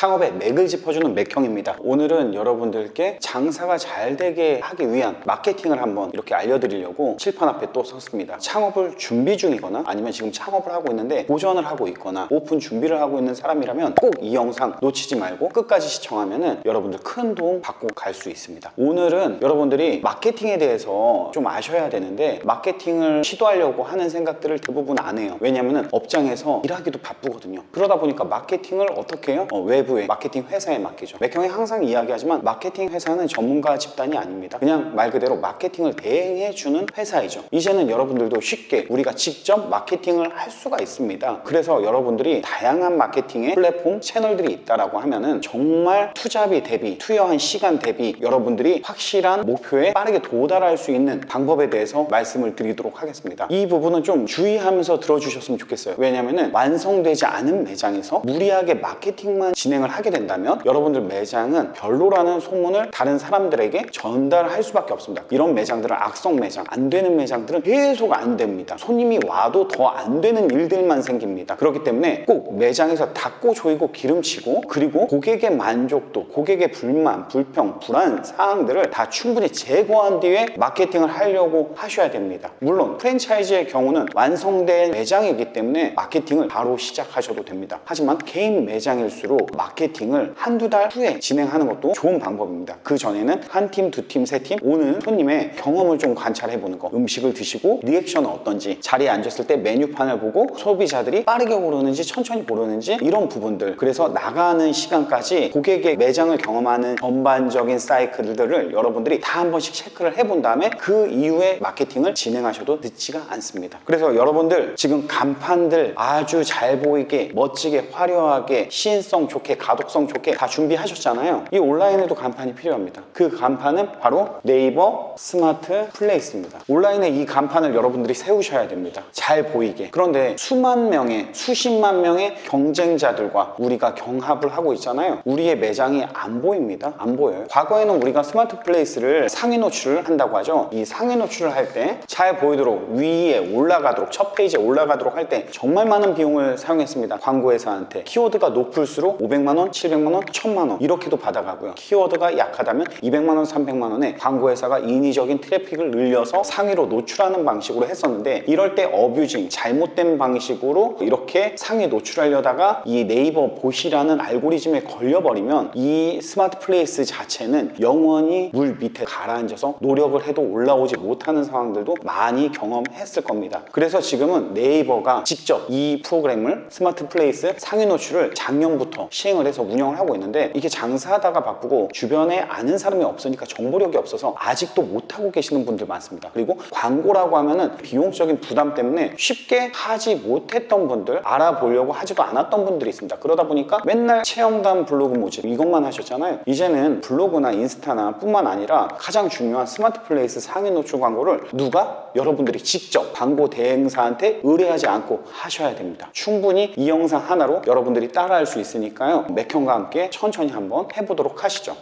창업의 맥을 짚어주는 맥형입니다. 오늘은 여러분들께 장사가 잘 되게 하기 위한 마케팅을 한번 이렇게 알려드리려고 칠판 앞에 또 섰습니다. 창업을 준비 중이거나 아니면 지금 창업을 하고 있는데 도전을 하고 있거나 오픈 준비를 하고 있는 사람이라면 꼭 이 영상 놓치지 말고 끝까지 시청하면은 여러분들 큰 도움 받고 갈 수 있습니다. 오늘은 여러분들이 마케팅에 대해서 좀 아셔야 되는데 마케팅을 시도하려고 하는 생각들을 대부분 안 해요. 왜냐면은 업장에서 일하기도 바쁘거든요. 그러다 보니까 마케팅을 어떻게 해요? 어, 외부 의 마케팅 회사에 맡기죠. 맥형이 항상 이야기하지만 마케팅 회사는 전문가 집단이 아닙니다. 그냥 말 그대로 마케팅을 대행해주는 회사이죠. 이제는 여러분들도 쉽게 우리가 직접 마케팅을 할 수가 있습니다. 그래서 여러분들이 다양한 마케팅의 플랫폼 채널들이 있다라고 하면은 정말 투자비 대비 투여한 시간 대비 여러분들이 확실한 목표에 빠르게 도달할 수 있는 방법에 대해서 말씀을 드리도록 하겠습니다. 이 부분은 좀 주의하면서 들어주셨으면 좋겠어요. 왜냐면은 완성되지 않은 매장에서 무리하게 마케팅만 진행 을 하게 된다면 여러분들 매장은 별로라는 소문을 다른 사람들에게 전달할 수밖에 없습니다. 이런 매장들은 악성 매장, 안 되는 매장들은 계속 안 됩니다. 손님이 와도 더 안 되는 일들만 생깁니다. 그렇기 때문에 꼭 매장에서 닦고 조이고 기름치고 그리고 고객의 만족도, 고객의 불만, 불평, 불안 사항들을 다 충분히 제거한 뒤에 마케팅을 하려고 하셔야 됩니다. 물론 프랜차이즈의 경우는 완성된 매장이기 때문에 마케팅을 바로 시작하셔도 됩니다. 하지만 개인 매장일수록 마 케팅을 한두 달 후에 진행하는 것도 좋은 방법입니다. 그 전에는 한 팀, 두 팀, 세 팀 오는 손님의 경험을 좀 관찰해 보는 거. 음식을 드시고 리액션은 어떤지, 자리에 앉았을 때 메뉴판을 보고 소비자들이 빠르게 고르는지 천천히 고르는지 이런 부분들. 그래서 나가는 시간까지 고객의 매장을 경험하는 전반적인 사이클들을 여러분들이 다 한 번씩 체크를 해본 다음에 그 이후에 마케팅을 진행하셔도 늦지가 않습니다. 그래서 여러분들 지금 간판들 아주 잘 보이게 멋지게 화려하게 시인성 좋게 가독성 좋게 다 준비하셨잖아요. 이 온라인에도 간판이 필요합니다. 그 간판은 바로 네이버 스마트 플레이스입니다. 온라인에 이 간판을 여러분들이 세우셔야 됩니다. 잘 보이게. 그런데 수만 명의 수십만 명의 경쟁자들과 우리가 경합을 하고 있잖아요. 우리의 매장이 안 보입니다. 안 보여요. 과거에는 우리가 스마트 플레이스를 상위 노출을 한다고 하죠. 이 상위 노출을 할 때 잘 보이도록 위에 올라가도록 첫 페이지에 올라가도록 할 때 정말 많은 비용을 사용했습니다. 광고 회사한테 키워드가 높을수록 500만 원, 700만 원, 1000만 원 이렇게도 받아가고요. 키워드가 약하다면 200만 원, 300만 원에 광고 회사가 인위적인 트래픽을 늘려서 상위로 노출하는 방식으로 했었는데 이럴 때 어뷰징 잘못된 방식으로 이렇게 상위 노출하려다가 이 네이버 보시라는 알고리즘에 걸려버리면 이 스마트 플레이스 자체는 영원히 물 밑에 가라앉아서 노력을 해도 올라오지 못하는 상황들도 많이 경험했을 겁니다. 그래서 지금은 네이버가 직접 이 프로그램을 스마트 플레이스 상위 노출을 작년부터 시행 을 해서 운영을 하고 있는데 이게 장사하다가 바쁘고 주변에 아는 사람이 없으니까 정보력이 없어서 아직도 못하고 계시는 분들 많습니다. 그리고 광고라고 하면은 비용적인 부담 때문에 쉽게 하지 못했던 분들 알아보려고 하지도 않았던 분들이 있습니다. 그러다 보니까 맨날 체험단 블로그 모집 이것만 하셨잖아요. 이제는 블로그나 인스타나 뿐만 아니라 가장 중요한 스마트 플레이스 상위 노출 광고를 누가 여러분들이 직접 광고 대행사한테 의뢰하지 않고 하셔야 됩니다. 충분히 이 영상 하나로 여러분들이 따라할 수 있으니까요. 맥형과 함께 천천히 한번 해보도록 하시죠.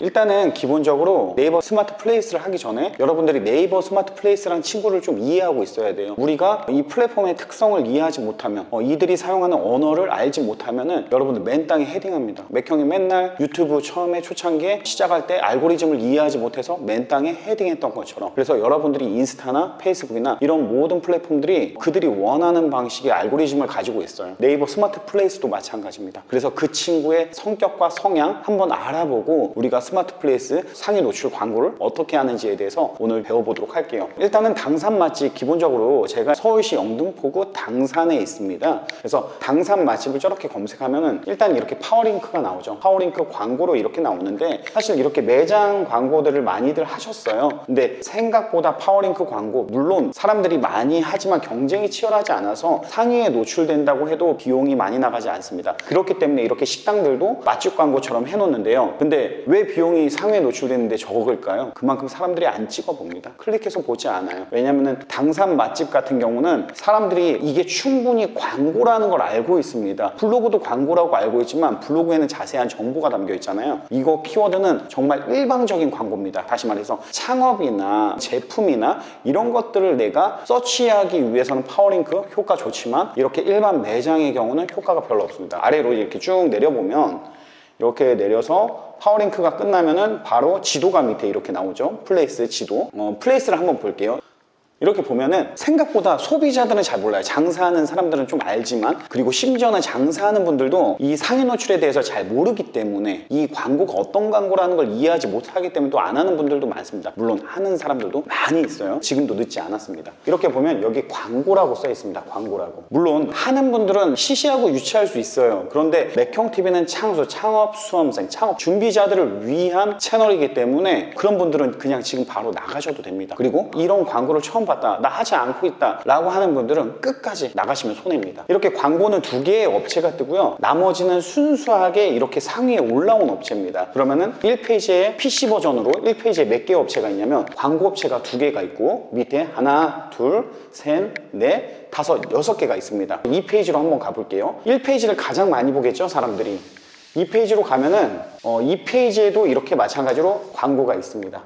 일단은 기본적으로 네이버 스마트 플레이스를 하기 전에 여러분들이 네이버 스마트 플레이스라는 친구를 좀 이해하고 있어야 돼요. 우리가 이 플랫폼의 특성을 이해하지 못하면 어, 이들이 사용하는 언어를 알지 못하면은 여러분들 맨 땅에 헤딩합니다. 맥형이 맨날 유튜브 처음에 초창기에 시작할 때 알고리즘을 이해하지 못해서 맨 땅에 헤딩했던 것처럼 그래서 여러분들이 인스타나 페이스북이나 이런 모든 플랫폼들이 그들이 원하는 방식의 알고리즘을 가지고 있어요. 네이버 스마트 플레이스도 마찬가지입니다. 그래서 그 친구의 성격과 성향 한번 알아보고 우리가 스마트 플레이스 상위 노출 광고를 어떻게 하는지에 대해서 오늘 배워보도록 할게요. 일단은 당산 맛집 기본적으로 제가 서울시 영등포구 당산에 있습니다. 그래서 당산 맛집을 저렇게 검색하면은 일단 이렇게 파워링크가 나오죠. 파워링크 광고로 이렇게 나오는데 사실 이렇게 매장 광고들을 많이들 하셨어요. 근데 생각보다 파워링크 광고 물론 사람들이 많이 하지만 경쟁이 치열하지 않아서 상위에 노출된다고 해도 비용이 많이 나가지 않습니다. 그렇기 때문에 이렇게 식당들도 맛집 광고처럼 해놓는데요. 근데 왜 비용이 상위에 노출되는데 적을까요? 그만큼 사람들이 안 찍어봅니다. 클릭해서 보지 않아요. 왜냐면은 당산 맛집 같은 경우는 사람들이 이게 충분히 광고라는 걸 알고 있습니다. 블로그도 광고라고 알고 있지만 블로그에는 자세한 정보가 담겨 있잖아요. 이거 키워드는 정말 일방적인 광고입니다. 다시 말해서 창업이나 제품이나 이런 것들을 내가 서치하기 위해서는 파워링크 효과 좋지만 이렇게 일반 매장의 경우는 효과가 별로 없습니다. 아래로 이렇게 쭉 내려보면 이렇게 내려서 파워링크가 끝나면은 바로 지도가 밑에 이렇게 나오죠. 플레이스 지도. 어, 플레이스를 한번 볼게요. 이렇게 보면은 생각보다 소비자들은 잘 몰라요. 장사하는 사람들은 좀 알지만 그리고 심지어는 장사하는 분들도 이 상위 노출에 대해서 잘 모르기 때문에 이 광고가 어떤 광고라는 걸 이해하지 못하기 때문에 또 안 하는 분들도 많습니다. 물론 하는 사람들도 많이 있어요. 지금도 늦지 않았습니다. 이렇게 보면 여기 광고라고 써 있습니다. 광고라고. 물론 하는 분들은 시시하고 유치할 수 있어요. 그런데 맥형TV는 창소, 창업 수험생, 창업 준비자들을 위한 채널이기 때문에 그런 분들은 그냥 지금 바로 나가셔도 됩니다. 그리고 이런 광고를 처음 봤다, 나 하지 않고 있다 라고 하는 분들은 끝까지 나가시면 손해입니다. 이렇게 광고는 두 개의 업체가 뜨고요. 나머지는 순수하게 이렇게 상위에 올라온 업체입니다. 그러면은 1페이지에 PC 버전으로 1페이지에 몇 개 업체가 있냐면 광고 업체가 두 개가 있고 밑에 하나, 둘, 셋, 넷, 다섯, 여섯 개가 있습니다. 2페이지로 한번 가볼게요. 1페이지를 가장 많이 보겠죠, 사람들이. 2페이지로 가면은 어, 2페이지에도 이렇게 마찬가지로 광고가 있습니다.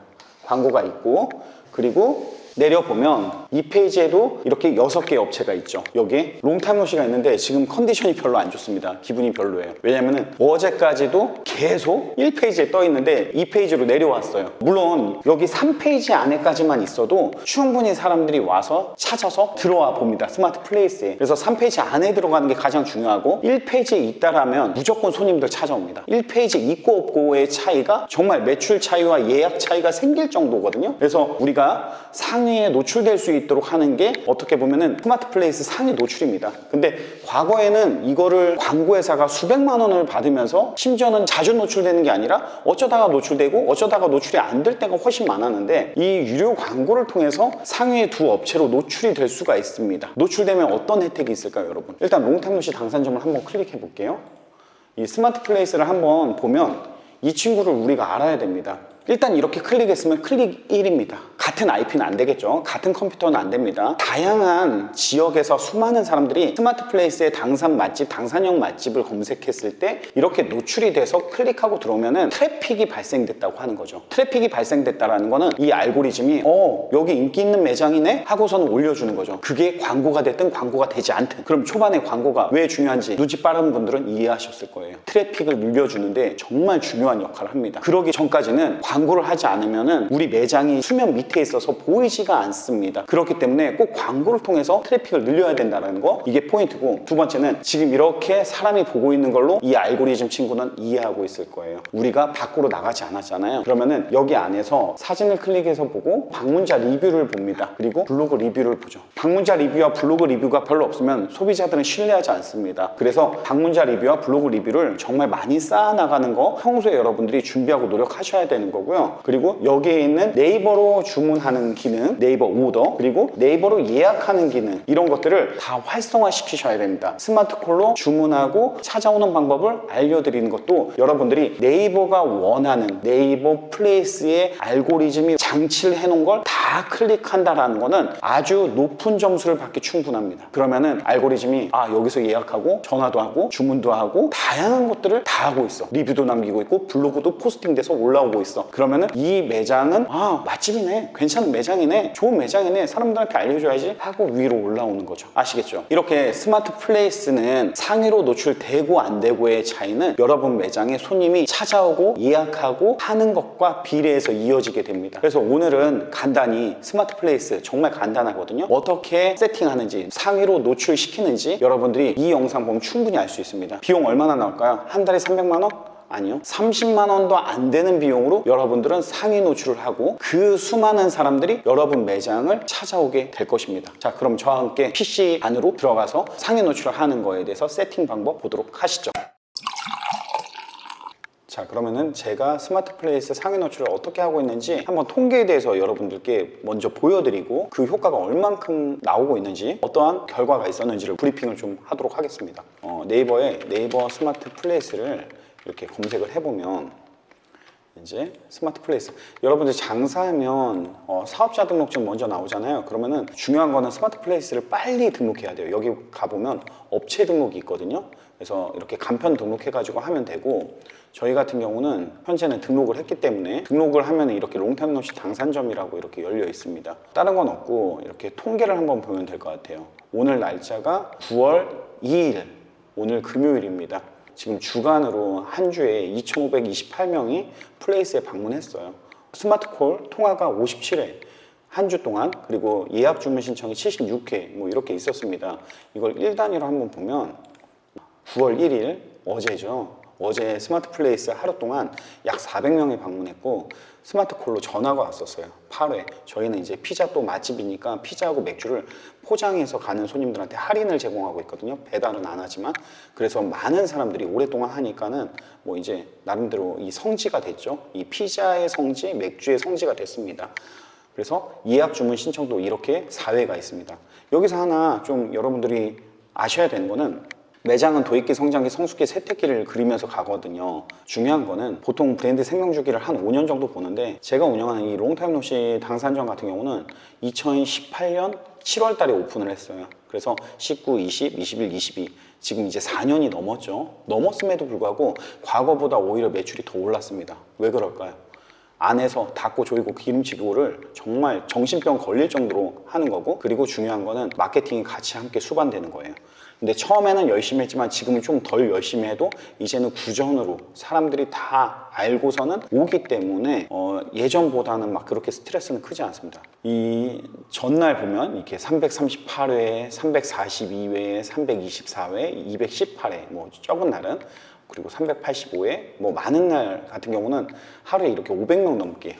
광고가 있고 그리고 내려보면 이 페이지에도 이렇게 여섯 개의 업체가 있죠. 여기에 롱타임 노시가 있는데 지금 컨디션이 별로 안 좋습니다. 기분이 별로예요. 왜냐면은 어제까지도 계속 1페이지에 떠 있는데 2페이지로 내려왔어요. 물론 여기 3페이지 안에까지만 있어도 충분히 사람들이 와서 찾아서 들어와 봅니다. 스마트 플레이스에. 그래서 3페이지 안에 들어가는 게 가장 중요하고 1페이지에 있다라면 무조건 손님들 찾아옵니다. 1페이지 있고 없고의 차이가 정말 매출 차이와 예약 차이가 생길 정도거든요. 그래서 우리가 상 위에 노출될 수 있도록 하는 게 어떻게 보면은 스마트 플레이스 상위 노출입니다. 근데 과거에는 이거를 광고회사가 수백만 원을 받으면서 심지어는 자주 노출되는 게 아니라 어쩌다가 노출되고 어쩌다가 노출이 안 될 때가 훨씬 많았는데 이 유료 광고를 통해서 상위의 두 업체로 노출이 될 수가 있습니다. 노출되면 어떤 혜택이 있을까요, 여러분? 일단 롱타임노시 당산점을 한번 클릭해 볼게요. 이 스마트 플레이스를 한번 보면 이 친구를 우리가 알아야 됩니다. 일단 이렇게 클릭했으면 클릭 1입니다. 같은 IP는 안 되겠죠. 같은 컴퓨터는 안 됩니다. 다양한 지역에서 수많은 사람들이 스마트 플레이스의 당산 맛집, 당산형 맛집을 검색했을 때 이렇게 노출이 돼서 클릭하고 들어오면 은 트래픽이 발생됐다고 하는 거죠. 트래픽이 발생됐다라는 거는 이 알고리즘이 어, 여기 인기 있는 매장이네 하고서는 올려주는 거죠. 그게 광고가 됐든 광고가 되지 않든. 그럼 초반에 광고가 왜 중요한지 눈치 빠른 분들은 이해하셨을 거예요. 트래픽을 늘려주는데 정말 중요한 역할을 합니다. 그러기 전까지는 광고를 하지 않으면 은 우리 매장이 수면 밑에 있어서 보이지가 않습니다. 그렇기 때문에 꼭 광고를 통해서 트래픽을 늘려야 된다는 거 이게 포인트고 두 번째는 지금 이렇게 사람이 보고 있는 걸로 이 알고리즘 친구는 이해하고 있을 거예요. 우리가 밖으로 나가지 않았잖아요. 그러면은 여기 안에서 사진을 클릭해서 보고 방문자 리뷰를 봅니다. 그리고 블로그 리뷰를 보죠. 방문자 리뷰와 블로그 리뷰가 별로 없으면 소비자들은 신뢰하지 않습니다. 그래서 방문자 리뷰와 블로그 리뷰를 정말 많이 쌓아 나가는 거 평소에 여러분들이 준비하고 노력하셔야 되는 거고요. 그리고 여기에 있는 네이버로 주 문하는 기능, 네이버 오더, 그리고 네이버로 예약하는 기능 이런 것들을 다 활성화 시키셔야 됩니다. 스마트콜로 주문하고 찾아오는 방법을 알려드리는 것도 여러분들이 네이버가 원하는 네이버 플레이스의 알고리즘이 장치를 해놓은 걸 다 클릭한다라는 거는 아주 높은 점수를 받기 충분합니다. 그러면은 알고리즘이 아 여기서 예약하고 전화도 하고 주문도 하고 다양한 것들을 다 하고 있어. 리뷰도 남기고 있고 블로그도 포스팅돼서 올라오고 있어. 그러면은 이 매장은 아 맛집이네, 괜찮은 매장이네, 좋은 매장이네, 사람들한테 알려줘야지 하고 위로 올라오는 거죠. 아시겠죠? 이렇게 스마트 플레이스는 상위로 노출되고 안 되고의 차이는 여러분 매장에 손님이 찾아오고 예약하고 하는 것과 비례해서 이어지게 됩니다. 그래서 오늘은 간단히 스마트 플레이스 정말 간단하거든요. 어떻게 세팅하는지 상위로 노출시키는지 여러분들이 이 영상 보면 충분히 알 수 있습니다. 비용 얼마나 나올까요? 한 달에 300만 원? 아니요. 30만 원도 안 되는 비용으로 여러분들은 상위 노출을 하고 그 수많은 사람들이 여러분 매장을 찾아오게 될 것입니다. 자, 그럼 저와 함께 PC 안으로 들어가서 상위 노출을 하는 거에 대해서 세팅 방법 보도록 하시죠. 자 그러면은 제가 스마트 플레이스 상위 노출을 어떻게 하고 있는지 한번 통계에 대해서 여러분들께 먼저 보여드리고 그 효과가 얼만큼 나오고 있는지 어떠한 결과가 있었는지를 브리핑을 좀 하도록 하겠습니다 어, 네이버에 네이버 스마트 플레이스를 이렇게 검색을 해보면 이제 스마트 플레이스. 여러분들 장사하면 어, 사업자 등록증 먼저 나오잖아요. 그러면은 중요한 거는 스마트 플레이스를 빨리 등록해야 돼요. 여기 가보면 업체 등록이 있거든요. 그래서 이렇게 간편 등록해 가지고 하면 되고 저희 같은 경우는 현재는 등록을 했기 때문에 등록을 하면 이렇게 롱타임 노시 당산점이라고 이렇게 열려 있습니다. 다른 건 없고 이렇게 통계를 한번 보면 될 것 같아요. 오늘 날짜가 9월 2일, 오늘 금요일입니다. 지금 주간으로 한 주에 2,528명이 플레이스에 방문했어요. 스마트콜 통화가 57회. 한 주 동안 그리고 예약 주문 신청이 76회 뭐 이렇게 있었습니다. 이걸 1단위로 한번 보면 9월 1일 어제죠. 어제 스마트 플레이스 하루 동안 약 400명이 방문했고 스마트 콜로 전화가 왔었어요. 8회. 저희는 이제 피자 또 맛집이니까 피자하고 맥주를 포장해서 가는 손님들한테 할인을 제공하고 있거든요. 배달은 안 하지만. 그래서 많은 사람들이 오랫동안 하니까는 뭐 이제 나름대로 이 성지가 됐죠. 이 피자의 성지, 맥주의 성지가 됐습니다. 그래서 예약 주문 신청도 이렇게 4회가 있습니다. 여기서 하나 좀 여러분들이 아셔야 되는 거는 매장은 도입기, 성장기, 성숙기, 세택기를 그리면서 가거든요. 중요한 거는 보통 브랜드 생명주기를 한 5년 정도 보는데 제가 운영하는 이 롱타임 노시 당산점 같은 경우는 2018년 7월 달에 오픈을 했어요. 그래서 19, 20, 21, 22 지금 이제 4년이 넘었죠. 넘었음에도 불구하고 과거보다 오히려 매출이 더 올랐습니다. 왜 그럴까요? 안에서 닫고 조이고 기름지고를 정말 정신병 걸릴 정도로 하는 거고 그리고 중요한 거는 마케팅이 같이 함께 수반되는 거예요. 근데 처음에는 열심히 했지만 지금은 좀 덜 열심히 해도 이제는 구전으로 사람들이 다 알고서는 오기 때문에 어, 예전보다는 막 그렇게 스트레스는 크지 않습니다. 이 전날 보면 이렇게 338회, 342회, 324회, 218회 뭐 적은 날은 그리고 385회 뭐 많은 날 같은 경우는 하루에 이렇게 500명 넘게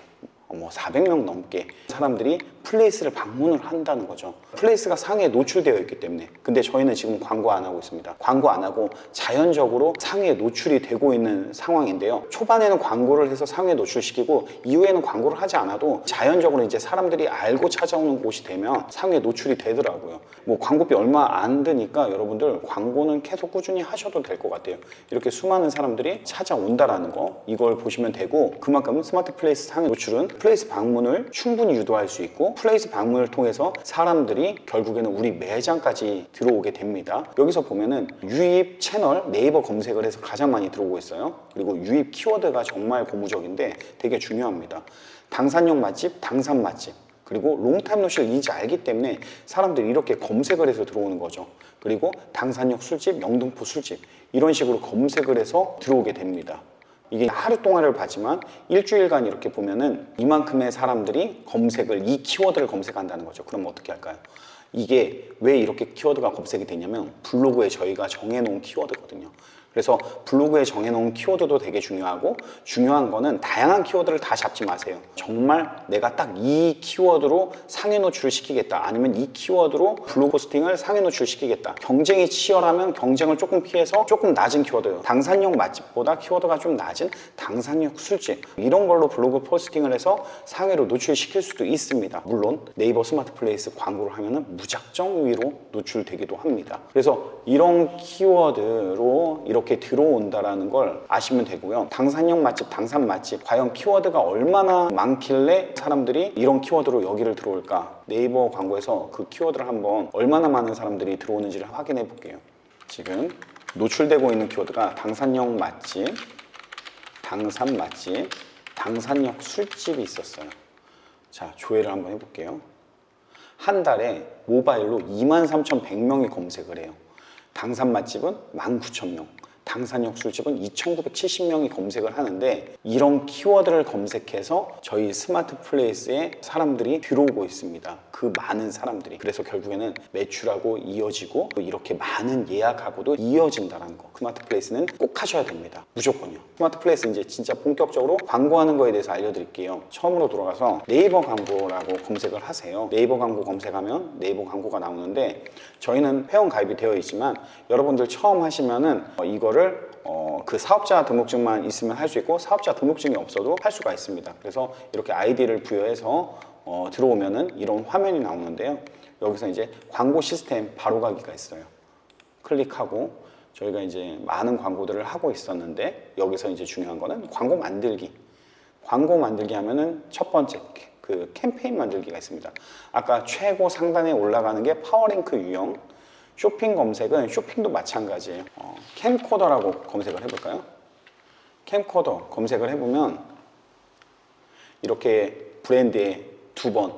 뭐 400명 넘게 사람들이 플레이스를 방문을 한다는 거죠. 플레이스가 상에 노출되어 있기 때문에. 근데 저희는 지금 광고 안 하고 있습니다. 광고 안 하고 자연적으로 상에 노출이 되고 있는 상황인데요. 초반에는 광고를 해서 상에 노출시키고 이후에는 광고를 하지 않아도 자연적으로 이제 사람들이 알고 찾아오는 곳이 되면 상에 노출이 되더라고요. 뭐 광고비 얼마 안 드니까 여러분들 광고는 계속 꾸준히 하셔도 될 것 같아요. 이렇게 수많은 사람들이 찾아온다라는 거 이걸 보시면 되고 그만큼 스마트 플레이스 상의 노출은 플레이스 방문을 충분히 유도할 수 있고 플레이스 방문을 통해서 사람들이 결국에는 우리 매장까지 들어오게 됩니다. 여기서 보면은 유입 채널 네이버 검색을 해서 가장 많이 들어오고 있어요. 그리고 유입 키워드가 정말 고무적인데 되게 중요합니다. 당산역 맛집, 당산 맛집. 그리고 롱타임 이제 알기 때문에 사람들이 이렇게 검색을 해서 들어오는 거죠. 그리고 당산역 술집, 영등포 술집 이런 식으로 검색을 해서 들어오게 됩니다. 이게 하루 동안을 봤지만 일주일간 이렇게 보면은 이만큼의 사람들이 검색을 이 키워드를 검색한다는 거죠. 그럼 어떻게 할까요? 이게 왜 이렇게 키워드가 검색이 되냐면 블로그에 저희가 정해놓은 키워드거든요. 그래서 블로그에 정해놓은 키워드도 되게 중요하고 중요한 거는 다양한 키워드를 다 잡지 마세요. 정말 내가 딱 이 키워드로 상위 노출을 시키겠다. 아니면 이 키워드로 블로그 포스팅을 상위 노출 시키겠다. 경쟁이 치열하면 경쟁을 조금 피해서 조금 낮은 키워드요. 당산역 맛집보다 키워드가 좀 낮은 당산역 술집 이런 걸로 블로그 포스팅을 해서 상위로 노출시킬 수도 있습니다. 물론 네이버 스마트 플레이스 광고를 하면은 무작정 위로 노출되기도 합니다. 그래서 이런 키워드로 이렇게 들어온다라는 걸 아시면 되고요. 당산역 맛집, 당산 맛집 과연 키워드가 얼마나 많길래 사람들이 이런 키워드로 여기를 들어올까? 네이버 광고에서 그 키워드를 한번 얼마나 많은 사람들이 들어오는지를 확인해 볼게요. 지금 노출되고 있는 키워드가 당산역 맛집, 당산 맛집, 당산역 술집이 있었어요. 자, 조회를 한번 해볼게요. 한 달에 모바일로 23,100명이 검색을 해요. 당산 맛집은 19,000명, 당산역 술집은 2,970명이 검색을 하는데 이런 키워드를 검색해서 저희 스마트 플레이스에 사람들이 들어오고 있습니다. 그 많은 사람들이. 그래서 결국에는 매출하고 이어지고 이렇게 많은 예약하고도 이어진다는 거. 스마트 플레이스는 꼭 하셔야 됩니다. 무조건요. 스마트 플레이스 이제 진짜 본격적으로 광고하는 거에 대해서 알려드릴게요. 처음으로 돌아가서 네이버 광고라고 검색을 하세요. 네이버 광고 검색하면 네이버 광고가 나오는데 저희는 회원 가입이 되어 있지만 여러분들 처음 하시면은 어, 이거 를 어, 그 사업자 등록증만 있으면 할 수 있고 사업자 등록증이 없어도 할 수가 있습니다. 그래서 이렇게 아이디를 부여해서 어, 들어오면은 이런 화면이 나오는데요. 여기서 이제 광고 시스템 바로가기가 있어요. 클릭하고 저희가 이제 많은 광고들을 하고 있었는데 여기서 이제 중요한 거는 광고 만들기. 광고 만들기 하면은 첫 번째 그 캠페인 만들기가 있습니다. 아까 최고 상단에 올라가는 게 파워링크 유형. 쇼핑 검색은 쇼핑도 마찬가지예요. 어, 캠코더라고 검색을 해볼까요? 캠코더 검색을 해보면 이렇게 브랜드에 두 번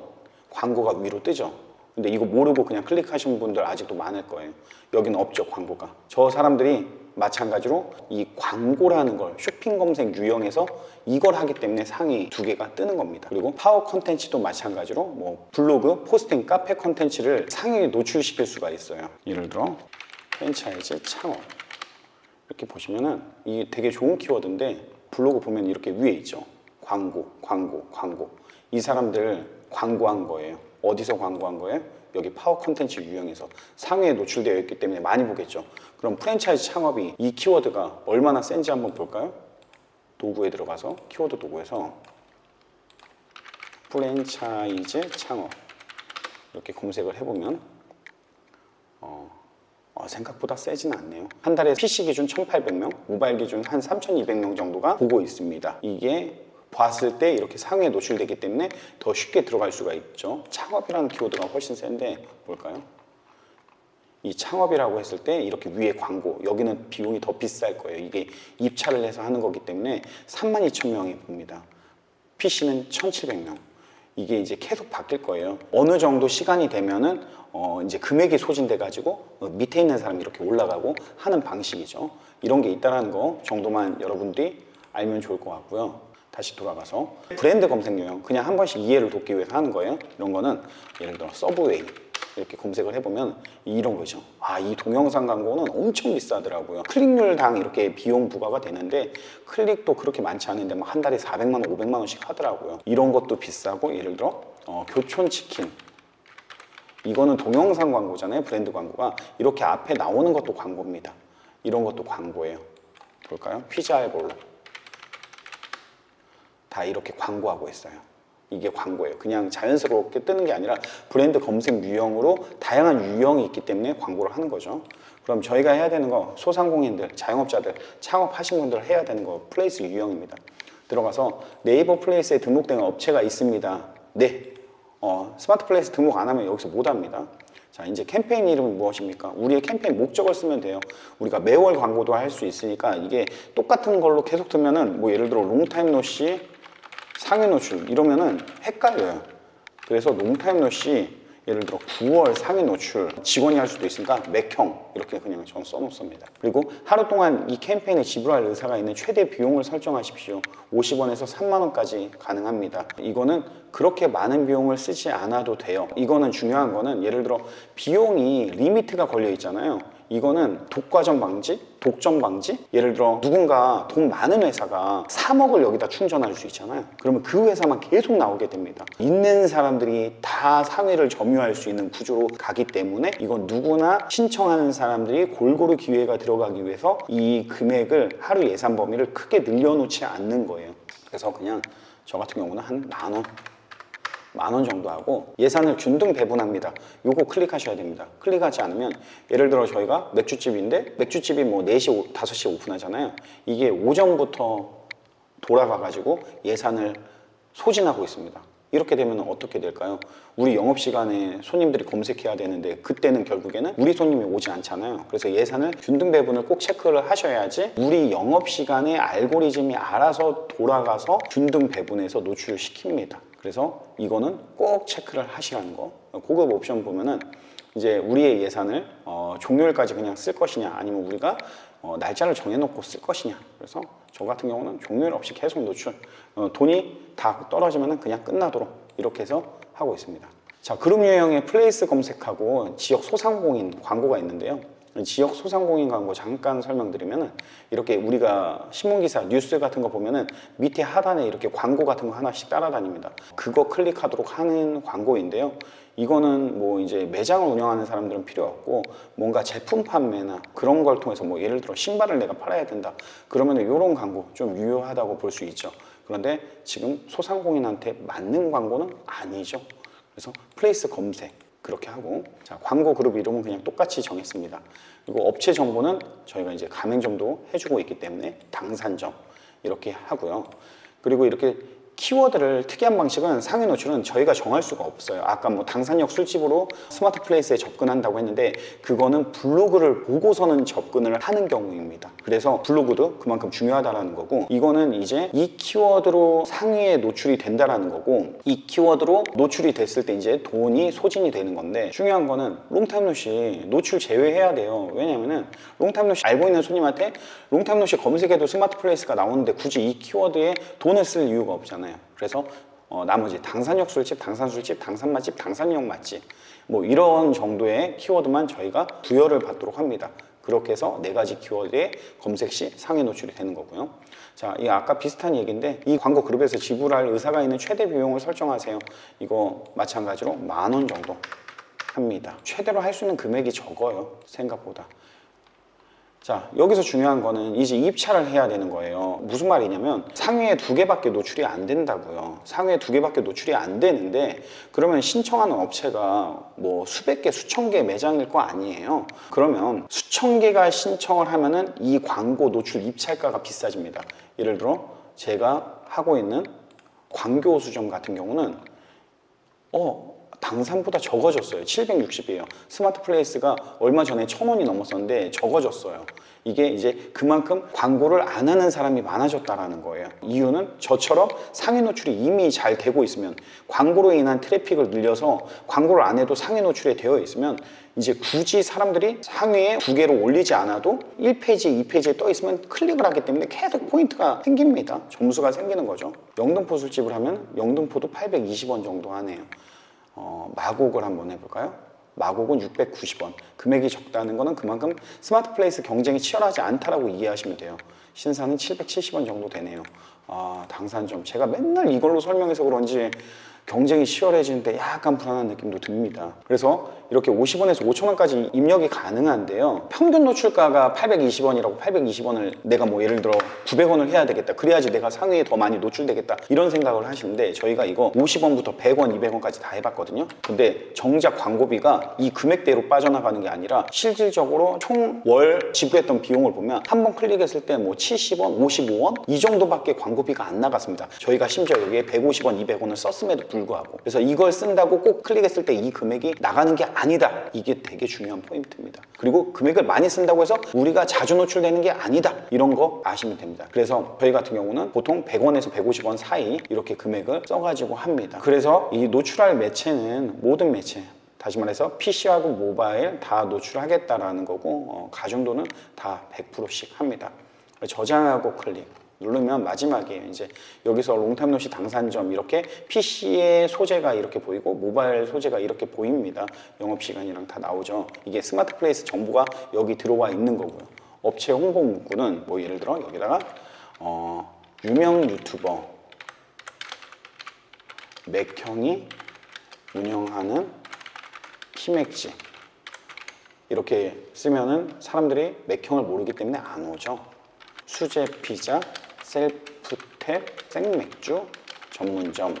광고가 위로 뜨죠. 근데 이거 모르고 그냥 클릭하신 분들 아직도 많을 거예요. 여기는 없죠, 광고가. 저 사람들이 마찬가지로 이 광고라는 걸 쇼핑 검색 유형에서 이걸 하기 때문에 상위 두 개가 뜨는 겁니다. 그리고 파워 컨텐츠도 마찬가지로 뭐 블로그, 포스팅, 카페 컨텐츠를 상위에 노출시킬 수가 있어요. 예를 들어 프랜차이즈 창업 이렇게 보시면은 이게 되게 좋은 키워드인데 블로그 보면 이렇게 위에 있죠. 광고, 광고, 광고. 이 사람들 광고한 거예요. 어디서 광고한 거예요? 여기 파워 컨텐츠 유형에서 상위에 노출되어 있기 때문에 많이 보겠죠. 그럼 프랜차이즈 창업이 이 키워드가 얼마나 센지 한번 볼까요? 도구에 들어가서 키워드 도구에서 프랜차이즈 창업 이렇게 검색을 해보면 어, 어, 생각보다 세진 않네요. 한 달에 PC 기준 1,800명, 모바일 기준 한 3,200명 정도가 보고 있습니다. 이게 봤을 때 이렇게 상위에 노출되기 때문에 더 쉽게 들어갈 수가 있죠. 창업이라는 키워드가 훨씬 센데 볼까요? 이 창업이라고 했을 때 이렇게 위에 광고 여기는 비용이 더 비쌀 거예요. 이게 입찰을 해서 하는 거기 때문에 3만 2천 명이 봅니다. PC는 1,700명. 이게 이제 계속 바뀔 거예요. 어느 정도 시간이 되면은 어 이제 금액이 소진돼 가지고 어 밑에 있는 사람이 이렇게 올라가고 하는 방식이죠. 이런 게 있다라는 거 정도만 여러분들이 알면 좋을 것 같고요. 다시 돌아가서 브랜드 검색 유형 그냥 한 번씩 이해를 돕기 위해서 하는 거예요. 이런 거는 예를 들어 서브웨이 이렇게 검색을 해보면 이런 거죠. 아, 이 동영상 광고는 엄청 비싸더라고요. 클릭률당 이렇게 비용 부과가 되는데 클릭도 그렇게 많지 않은데 막 한 달에 400만 원, 500만 원씩 하더라고요. 이런 것도 비싸고 예를 들어 어, 교촌 치킨 이거는 동영상 광고잖아요. 브랜드 광고가 이렇게 앞에 나오는 것도 광고입니다. 이런 것도 광고예요. 볼까요? 피자 알볼로 다 이렇게 광고하고 있어요. 이게 광고예요. 그냥 자연스럽게 뜨는 게 아니라 브랜드 검색 유형으로 다양한 유형이 있기 때문에 광고를 하는 거죠. 그럼 저희가 해야 되는 거 소상공인들, 자영업자들, 창업하신 분들 해야 되는 거 플레이스 유형입니다. 들어가서 네이버 플레이스에 등록된 업체가 있습니다. 네. 어, 스마트 플레이스 등록 안 하면 여기서 못 합니다. 자, 이제 캠페인 이름은 무엇입니까? 우리의 캠페인 목적을 쓰면 돼요. 우리가 매월 광고도 할 수 있으니까 이게 똑같은 걸로 계속 뜨면은 뭐 예를 들어 롱타임 노시 상위 노출 이러면은 헷갈려요. 그래서 롱타임 노시 예를 들어 9월 상위 노출 직원이 할 수도 있으니까 맥형 이렇게 그냥 전 써놓습니다. 그리고 하루 동안 이 캠페인에 지불할 의사가 있는 최대 비용을 설정하십시오. 50원에서 3만 원까지 가능합니다. 이거는 그렇게 많은 비용을 쓰지 않아도 돼요. 이거는 중요한 거는 예를 들어 비용이 리미트가 걸려 있잖아요. 이거는 독과점 방지, 독점 방지. 예를 들어 누군가 돈 많은 회사가 3억을 여기다 충전할 수 있잖아요. 그러면 그 회사만 계속 나오게 됩니다. 있는 사람들이 다 상회를 점유할 수 있는 구조로 가기 때문에 이건 누구나 신청하는 사람들이 골고루 기회가 들어가기 위해서 이 금액을 하루 예산 범위를 크게 늘려놓지 않는 거예요. 그래서 그냥 저 같은 경우는 한 만 원. 만 원 정도 하고 예산을 균등 배분합니다. 요거 클릭하셔야 됩니다. 클릭하지 않으면 예를 들어 저희가 맥주집인데 맥주집이 뭐 4시, 5시에 오픈하잖아요. 이게 오전부터 돌아가 가지고 예산을 소진하고 있습니다. 이렇게 되면 어떻게 될까요? 우리 영업 시간에 손님들이 검색해야 되는데 그때는 결국에는 우리 손님이 오지 않잖아요. 그래서 예산을 균등 배분을 꼭 체크를 하셔야지 우리 영업 시간에 알고리즘이 알아서 돌아가서 균등 배분해서 노출을 시킵니다. 그래서 이거는 꼭 체크를 하시라는 거. 고급 옵션 보면은 이제 우리의 예산을 어, 종료일까지 그냥 쓸 것이냐 아니면 우리가 어, 날짜를 정해놓고 쓸 것이냐. 그래서 저 같은 경우는 종료일 없이 계속 노출 어, 돈이 다 떨어지면 그냥 끝나도록 이렇게 해서 하고 있습니다. 자 그룹 유형의 플레이스 검색하고 지역 소상공인 광고가 있는데요 지역 소상공인 광고 잠깐 설명드리면은 이렇게 우리가 신문기사 뉴스 같은 거 보면은 밑에 하단에 이렇게 광고 같은 거 하나씩 따라다닙니다. 그거 클릭하도록 하는 광고인데요. 이거는 뭐 이제 매장을 운영하는 사람들은 필요 없고 뭔가 제품 판매나 그런 걸 통해서 뭐 예를 들어 신발을 내가 팔아야 된다. 그러면 이런 광고 좀 유효하다고 볼 수 있죠. 그런데 지금 소상공인한테 맞는 광고는 아니죠. 그래서 플레이스 검색 그렇게 하고 자 광고 그룹 이름은 그냥 똑같이 정했습니다. 그리고 업체 정보는 저희가 이제 가맹점도 해주고 있기 때문에 당산점 이렇게 하고요. 그리고 이렇게 키워드를 특이한 방식은 상위 노출은 저희가 정할 수가 없어요. 아까 뭐 당산역 술집으로 스마트 플레이스에 접근한다고 했는데 그거는 블로그를 보고서는 접근을 하는 경우입니다. 그래서 블로그도 그만큼 중요하다라는 거고 이거는 이제 이 키워드로 상위에 노출이 된다라는 거고 이 키워드로 노출이 됐을 때 이제 돈이 소진이 되는 건데 중요한 거는 롱타임 노시 노출 제외해야 돼요. 왜냐면은 롱타임 노시 알고 있는 손님한테 롱타임 노시 검색해도 스마트 플레이스가 나오는데 굳이 이 키워드에 돈을 쓸 이유가 없잖아요. 그래서 어, 나머지 당산역 술집, 당산 술집, 당산 맛집, 당산역 맛집 뭐 이런 정도의 키워드만 저희가 부여를 받도록 합니다. 그렇게 해서 네 가지 키워드의 검색 시 상위 노출이 되는 거고요. 자, 이 아까 비슷한 얘기인데 이 광고 그룹에서 지불할 의사가 있는 최대 비용을 설정하세요. 이거 마찬가지로 만 원 정도 합니다. 최대로 할 수 있는 금액이 적어요. 생각보다. 자, 여기서 중요한 거는 이제 입찰을 해야 되는 거예요. 무슨 말이냐면 상위에 두 개밖에 노출이 안 된다고요. 상위에 두 개밖에 노출이 안 되는데 그러면 신청하는 업체가 뭐 수백 개, 수천 개 매장일 거 아니에요. 그러면 수천 개가 신청을 하면은 이 광고 노출 입찰가가 비싸집니다. 예를 들어 제가 하고 있는 광교 수점 같은 경우는 어, 당산보다 적어졌어요. 760이에요. 스마트 플레이스가 얼마 전에 1000원이 넘었었는데 적어졌어요. 이게 이제 그만큼 광고를 안 하는 사람이 많아졌다라는 거예요. 이유는 저처럼 상위 노출이 이미 잘 되고 있으면 광고로 인한 트래픽을 늘려서 광고를 안 해도 상위 노출에 되어 있으면 이제 굳이 사람들이 상위에 두 개로 올리지 않아도 1페이지, 2페이지에 떠 있으면 클릭을 하기 때문에 계속 포인트가 생깁니다. 점수가 생기는 거죠. 영등포 술집을 하면 영등포도 820원 정도 하네요. 어, 마곡을 한번 해볼까요? 마곡은 690원. 금액이 적다는 거는 그만큼 스마트 플레이스 경쟁이 치열하지 않다라고 이해하시면 돼요. 신사는 770원 정도 되네요. 아, 당산점. 제가 맨날 이걸로 설명해서 그런지 경쟁이 치열해지는데 약간 불안한 느낌도 듭니다. 그래서 이렇게 50원에서 5천원까지 입력이 가능한데요. 평균 노출가가 820원이라고 820원을 내가 뭐 예를 들어 900원을 해야 되겠다. 그래야지 내가 상위에 더 많이 노출되겠다. 이런 생각을 하시는데 저희가 이거 50원부터 100원, 200원까지 다 해봤거든요. 근데 정작 광고비가 이 금액대로 빠져나가는 게 아니라 실질적으로 총 월 지불했던 비용을 보면 한 번 클릭했을 때 뭐 70원, 55원 이 정도밖에 광고비가 안 나갔습니다. 저희가 심지어 여기에 150원, 200원을 썼음에도 불구하고 그래서 이걸 쓴다고 꼭 클릭했을 때 이 금액이 나가는 게 아니다. 이게 되게 중요한 포인트입니다. 그리고 금액을 많이 쓴다고 해서 우리가 자주 노출되는 게 아니다. 이런 거 아시면 됩니다. 그래서 저희 같은 경우는 보통 100원에서 150원 사이 이렇게 금액을 써가지고 합니다. 그래서 이 노출할 매체는 모든 매체 다시 말해서 PC하고 모바일 다 노출하겠다라는 거고 어, 가중도는 다 100%씩 합니다. 저장하고 클릭 누르면 마지막이에요. 이제 여기서 롱타임노시 당산점 이렇게 PC의 소재가 이렇게 보이고 모바일 소재가 이렇게 보입니다. 영업 시간이랑 다 나오죠. 이게 스마트 플레이스 정보가 여기 들어와 있는 거고요. 업체 홍보 문구는 뭐 예를 들어 여기다가 어, 유명 유튜버 맥형이 운영하는 피맥지 이렇게 쓰면은 사람들이 맥형을 모르기 때문에 안 오죠. 수제 피자, 셀프탭, 생맥주, 전문점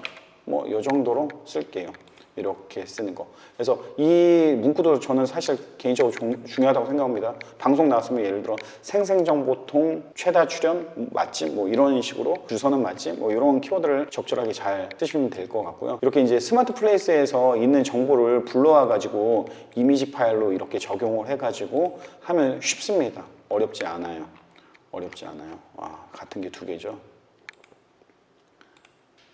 뭐 이 정도로 쓸게요. 이렇게 쓰는 거. 그래서 이 문구도 저는 사실 개인적으로 중, 중요하다고 생각합니다. 방송 나왔으면 예를 들어 생생정보통 최다 출연 맛집 뭐 이런 식으로 주소는 맛집 뭐 이런 키워드를 적절하게 잘 쓰시면 될 것 같고요. 이렇게 이제 스마트 플레이스에서 있는 정보를 불러와 가지고 이미지 파일로 이렇게 적용을 해 가지고 하면 쉽습니다. 어렵지 않아요. 어렵지 않아요. 와, 같은 게 두 개죠.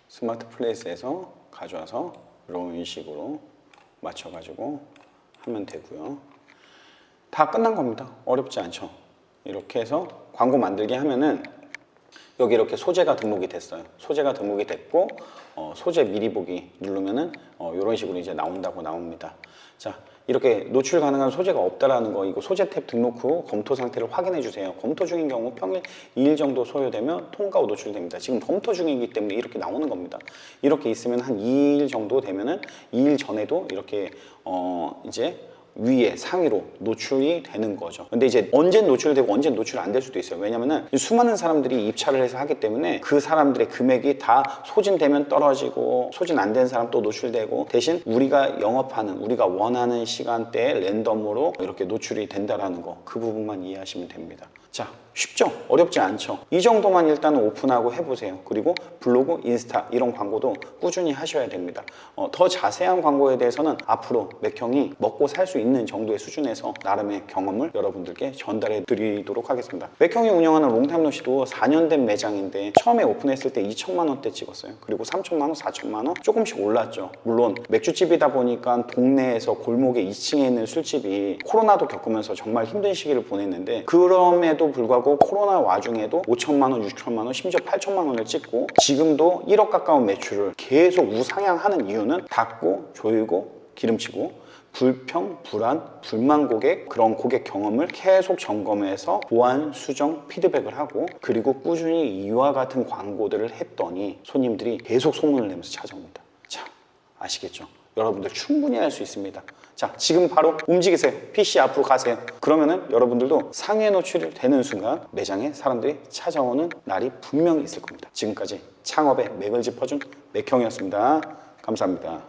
스마트 플레이스에서 가져와서 이런 식으로 맞춰가지고 하면 되고요. 다 끝난 겁니다. 어렵지 않죠. 이렇게 해서 광고 만들기 하면은 여기 이렇게 소재가 등록이 됐어요. 소재가 등록이 됐고 어, 소재 미리 보기 누르면은 어, 이런 식으로 이제 나온다고 나옵니다. 자 이렇게 노출 가능한 소재가 없다라는 거 이거 소재 탭 등록 후 검토 상태를 확인해 주세요. 검토 중인 경우 평일 2일 정도 소요되면 통과 후 노출됩니다. 지금 검토 중이기 때문에 이렇게 나오는 겁니다. 이렇게 있으면 한 2일 정도 되면은 2일 전에도 이렇게 어 이제 위에 상위로 노출이 되는 거죠. 근데 이제 언제 노출되고 언제 노출 안 될 수도 있어요. 왜냐면은 수많은 사람들이 입찰을 해서 하기 때문에 그 사람들의 금액이 다 소진되면 떨어지고 소진 안 된 사람 또 노출되고 대신 우리가 영업하는 우리가 원하는 시간대에 랜덤으로 이렇게 노출이 된다라는 거 그 부분만 이해하시면 됩니다. 자, 쉽죠? 어렵지 않죠? 이 정도만 일단은 오픈하고 해보세요. 그리고 블로그, 인스타 이런 광고도 꾸준히 하셔야 됩니다. 어, 더 자세한 광고에 대해서는 앞으로 맥형이 먹고 살 수 있는 정도의 수준에서 나름의 경험을 여러분들께 전달해 드리도록 하겠습니다. 맥형이 운영하는 롱타임로시도 4년 된 매장인데 처음에 오픈했을 때 2천만 원대 찍었어요. 그리고 3천만 원, 4천만 원 조금씩 올랐죠. 물론 맥주집이다 보니까 동네에서 골목에 2층에 있는 술집이 코로나도 겪으면서 정말 힘든 시기를 보냈는데 그럼에도 불구 하고 코로나 와중에도 5천만 원, 6천만 원, 심지어 8천만 원을 찍고 지금도 1억 가까운 매출을 계속 우상향하는 이유는 닫고 조이고 기름치고 불평, 불안, 불만 고객 그런 고객 경험을 계속 점검해서 보완, 수정, 피드백을 하고 그리고 꾸준히 이와 같은 광고들을 했더니 손님들이 계속 소문을 내면서 찾아옵니다. 자, 아시겠죠? 여러분들 충분히 할 수 있습니다. 자, 지금 바로 움직이세요. PC 앞으로 가세요. 그러면은 여러분들도 상해 노출이 되는 순간 매장에 사람들이 찾아오는 날이 분명히 있을 겁니다. 지금까지 창업의 맥을 짚어준 맥형이었습니다. 감사합니다.